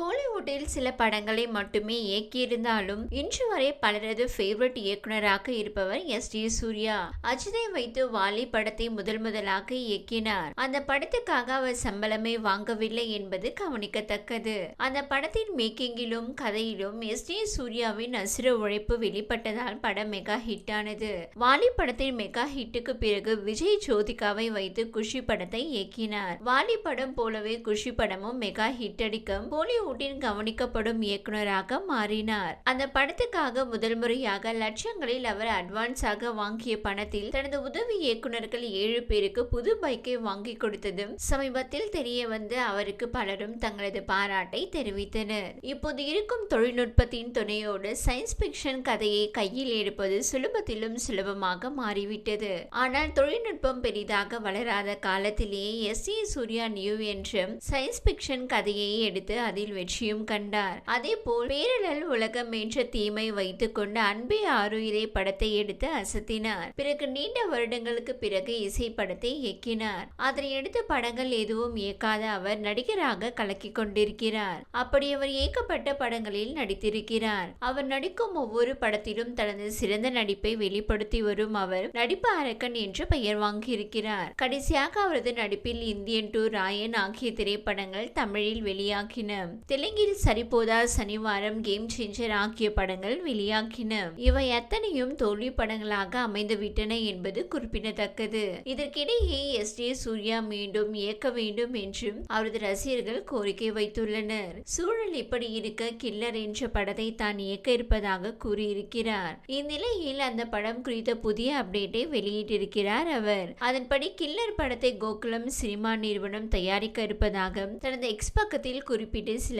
கோலிவுட்டில் சில படங்களை மட்டுமே இயக்கியிருந்தாலும் இன்று வரை பலரது ஃபேவரட் இயக்குனராக இருப்பவர் எஸ். டி. சூர்யா. அஜிதை வைத்து வாலி படத்தை முதல் முதலாக இயக்கினார். அந்த படத்துக்காக அவர் சம்பளமே வாங்கவில்லை என்பது கவனிக்கத்தக்கது. அந்த படத்தின் மேக்கிங்கிலும் கதையிலும் எஸ். டி. சூர்யாவின் அசுர உழைப்பு வெளிப்பட்டதால் படம் மெகா ஹிட் ஆனது வாலி படத்தின் மெகா ஹிட்டுக்கு பிறகு விஜய் ஜோதிகாவை வைத்து குஷி படத்தை இயக்கினார். வாலி படம் போலவே குஷி படமும் மெகா ஹிட் அடிக்க பாலிவுட்டின் கவனிக்கப்படும் இயக்குனராக மாறினார். அந்த படத்துக்காக முதல் முறையாக லட்சங்களில் அவர் அட்வான்ஸாக வாங்கிய பணத்தில் தனது உதவி இயக்குனர்கள் ஏழு பேருக்கு புது பைக்கை வாங்கி கொடுத்ததும் சமீபத்தில் தெரிய வந்து அவருக்கு பலரும் தங்களது பாராட்டை தெரிவித்தனர். இப்போது இருக்கும் தொழில்நுட்பத்தின் துணையோடு சயின்ஸ் பிக்ஷன் கதையை கையில் எடுப்பது சுலபத்திலும் சுலபமாக மாறிவிட்டது. ஆனால் தொழில்நுட்பம் பெரிதாக வளராத காலத்திலேயே எஸ் ஏ சூர்யா நியூ என்றும் சயின்ஸ் பிக்ஷன் கதையை எடுத்து அதில் வெற்றியும் கண்டார். அதே போல் பேரழல் உலகம் என்ற தீமை வைத்துக்கொண்டு அன்பே ஆறுயிரை படத்தை எடுத்து அசத்தினார். பிறகு நீண்ட வருடங்களுக்கு பிறகு இசை படத்தை இயக்கினார். அதனை எடுத்த படங்கள் எதுவும் இயக்காத அவர் நடிகராக கலக்கிக் கொண்டிருக்கிறார். அப்படி அவர் இயக்கப்பட்ட படங்களில் நடித்திருக்கிறார். அவர் நடிக்கும் ஒவ்வொரு படத்திலும் தனது சிறந்த நடிப்பை வெளிப்படுத்தி வரும் அவர் நடிப்பு அரக்கன் என்று பெயர் வாங்கியிருக்கிறார். கடைசியாக அவரது நடிப்பில் இந்தியன் டூ ராயன் ஆகிய திரைப்படங்கள் தமிழில் வெளியாகின. தெலுங்கில் சரிபோதா சனிவாரம் கேம் சேஞ்சர் ஆகிய படங்கள் வெளியாகின. இவை அத்தனையும் தோல்வி படங்களாக அமைந்துவிட்டன என்பது குறிப்பிடத்தக்கது. இதற்கிடையே எஸ் ஜே சூர்யா மீண்டும் இயக்க வேண்டும் என்றும் அவரது ரசிகர்கள் கோரிக்கை வைத்துள்ளனர். சூழல் இப்படி இருக்க கில்லர் என்ற படத்தை தான் இயக்க இருப்பதாக கூறியிருக்கிறார். இந்நிலையில் அந்த படம் குறித்த புதிய அப்டேட்டை வெளியிட்டிருக்கிறார் அவர். அதன்படி கில்லர் படத்தை கோகுலம் சினிமா நிறுவனம் தயாரிக்க இருப்பதாக தனது எக்ஸ் பக்கத்தில் குறிப்பிட்டு